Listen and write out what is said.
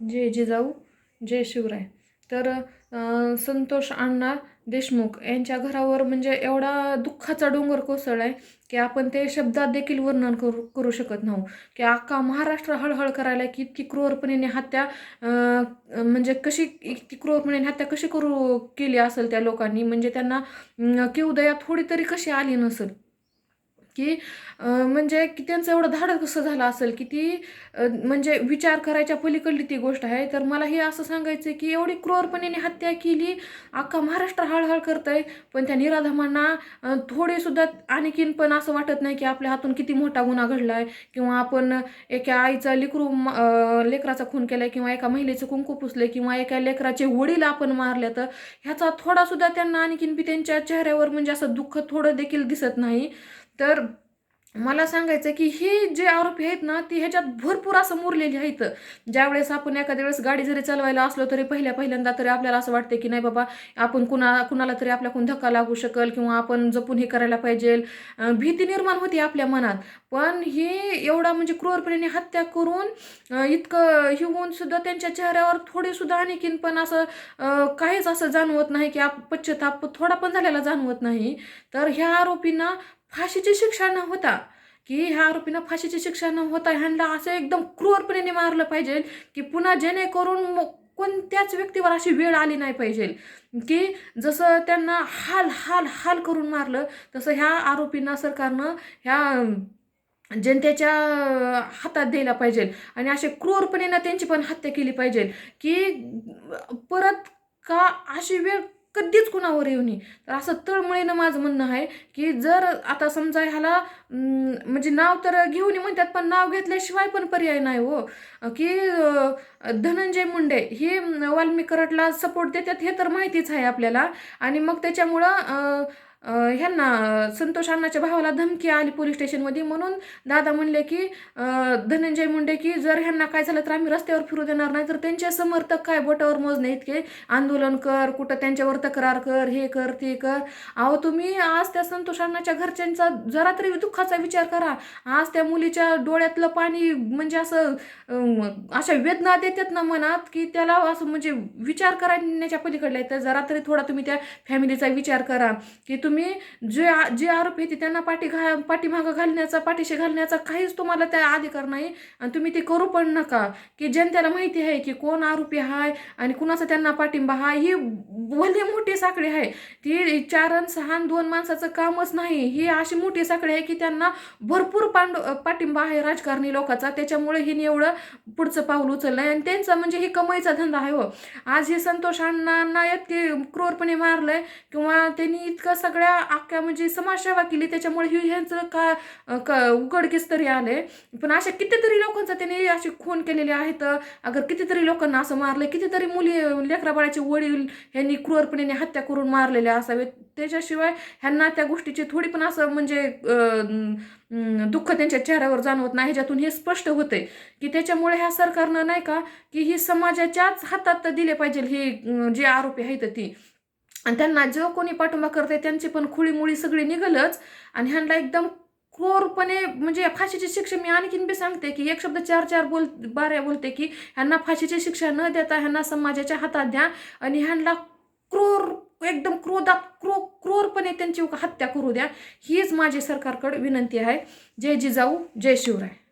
जय जिजाऊ जय शिवराय. तर संतोष अण्णा देशमुख यांच्या घरावर म्हणजे एवढा दुःखाचा डोंगर कोसळलाय की आपण ते शब्दात देखील वर्णन करू करू शकत नाही. की अख्खा महाराष्ट्र हळहळ करायला की इतकी क्रूरपणे हत्या म्हणजे कशी इतकी क्रूरपणे हत्या कशी करू केली असेल त्या लोकांनी? म्हणजे त्यांना अं, किवदया थोडी तरी कशी आली नसेल? की म्हणजे की त्यांचं एवढं धाडस कसं झालं असेल की ती म्हणजे विचार करायच्या पलीकडली ती गोष्ट आहे. तर मला हे असं सांगायचं आहे की एवढी क्रूरपणे हत्या केली अख्खा महाराष्ट्र हळहळ आहे पण त्या निराधामांना थोडेसुद्धा आणखीन पण असं वाटत नाही की आपल्या हातून किती मोठा गुन्हा घडला आहे किंवा आपण एका आईचा लेकरू लेकराचा खून केलाय किंवा एका महिलेचं कुंकू पुसले किंवा एका लेकराचे वडील आपण मारले तर ह्याचा थोडासुद्धा त्यांना आणखीन बी त्यांच्या चेहऱ्यावर म्हणजे असं दुःख थोडं देखील दिसत नाही. तर मला सांगायचं की ही जे आरोपी आहेत ना ती ह्याच्यात भरपूर असं मुरलेली आहेत. ज्यावेळेस आपण एखाद्या वेळेस गाडी जरी चालवायला असलो तरी पहिल्या पहिल्यांदा तरी आपल्याला असं वाटतं की नाही बाबा आपण कुणा कुणाला तरी आपल्याकडून धक्का लागू शकेल किंवा आपण जपून हे करायला पाहिजे. भीती निर्माण होती आपल्या मनात. पण ही एवढा म्हणजे क्रूरपणे हत्या करून इतकं हे होऊन सुद्धा त्यांच्या चेहऱ्यावर थोडीसुद्धा आणखीन पण असं काहीच असं जाणवत नाही की आप पश्चाताप थोडा पण झालेला जाणवत नाही. तर ह्या आरोपींना फाशीची शिक्षा न होता की ह्या आरोपींना फाशीची शिक्षा न होता ह्यांना असं एकदम क्रूरपणे मारलं पाहिजे की पुन्हा जेणेकरून कोणत्याच व्यक्तीवर अशी वेळ आली नाही पाहिजे. की जसं त्यांना हाल हाल हाल करून मारलं तसं ह्या आरोपींना सरकारनं ह्या जनतेच्या हातात द्यायला पाहिजे. आणि असे क्रूरपणे ना त्यांची पण हत्या केली पाहिजे की परत का अशी वेळ कधीच कुणावर येऊ नये. तर असं तळमळीनं माझं म्हणणं आहे की जर आता समजा ह्याला म्हणजे नाव तर घेऊन ये म्हणतात पण नाव घेतल्याशिवाय पण पर्याय नाही हो. की धनंजय मुंडे हे वाल्मिकरटला सपोर्ट देतात हे तर माहितीच आहे आपल्याला. आणि मग त्याच्यामुळं ह्यांना संतोष अण्णाच्या भावाला धमकी आली पोलीस स्टेशनमध्ये. म्हणून दादा म्हणले की धनंजय मुंडे की जर ह्यांना काय झालं तर आम्ही रस्त्यावर फिरू देणार नाही. तर त्यांचे समर्थक काय बोटावर मोजणे इतके? आंदोलन कर कुठं त्यांच्यावर तक्रार कर हे कर ते कर. अहो तुम्ही आज त्या संतोष अण्णाच्या घरच्यांचा जरा तरी दुःखाचा विचार करा. आज त्या मुलीच्या डोळ्यातलं पाणी म्हणजे असं अशा वेदना देतात ना मनात की त्याला असं म्हणजे विचार करण्याच्या पलीकडला आहे. तर जरा तरी थोडा तुम्ही त्या फॅमिलीचा विचार करा. की तुम्ही जे आ- जे आरोपी येते त्यांना पाठी घा पाठीमागं घालण्याचा पाठीशी घालण्याचा काहीच तुम्हाला त्या अधिकार नाही. आणि तुम्ही ते करू पण नका. की जनतेला माहिती आहे की कोण आरोपी आहे आणि कुणाचा त्यांना पाठिंबा हा ही भली मोठी साखळी आहे. ती चार अन सहा दोन माणसाचं कामच नाही. ही अशी मोठी साखळी आहे की त्यांना भरपूर पांड पाठिंबा आहे राजकारणी लोकांचा. त्याच्यामुळे हिने एवढं पुढचं पाऊल उचललं आणि त्यांचा म्हणजे हे कमाईचा धंदा आहे हो. आज हे संतोष अण्णांना इतके क्रूरपणे मारलंय किंवा त्यांनी इतकं सगळ्या अख्ख्या म्हणजे समाजसेवा केली त्याच्यामुळे ही ह्यांचं का क उघडकीस तरी आले. पण अशा कितीतरी लोकांचा त्यांनी असे खून केलेले आहेत. अगर कितीतरी लोकांना असं मारलं कितीतरी मुली लेकराबाळाचे वडील यांनी क्रूरपणे हत्या करून मारलेल्या असावेत. त्याच्याशिवाय ह्यांना त्या गोष्टीची थोडी पण असं म्हणजे दुःख त्यांच्या चेहऱ्यावर जाणवत नाही ह्याच्यातून हे स्पष्ट होते. की त्याच्यामुळे ह्या सरकारनं नाही का की ही समाजाच्याच हातात दिले पाहिजे हे जे आरोपी आहेत ती. आणि त्यांना जो कोणी पाठिंबा करते त्यांची पण खुळीमुळी सगळी निघलच. आणि ह्यांना एकदम क्रूरपणे म्हणजे फाशीची शिक्षा मी आणखीन बी सांगते की एक शब्द चार चार बोल बाऱ्या बोलते की ह्यांना फाशीची शिक्षा न देता ह्यांना समाजाच्या हातात द्या आणि ह्यांना क्रूर एकदम क्रोधात क्रो क्रूरपणे त्यांची हत्या करू द्या. हीच माझी सरकारकडे विनंती आहे. जय जिजाऊ जय शिवराय.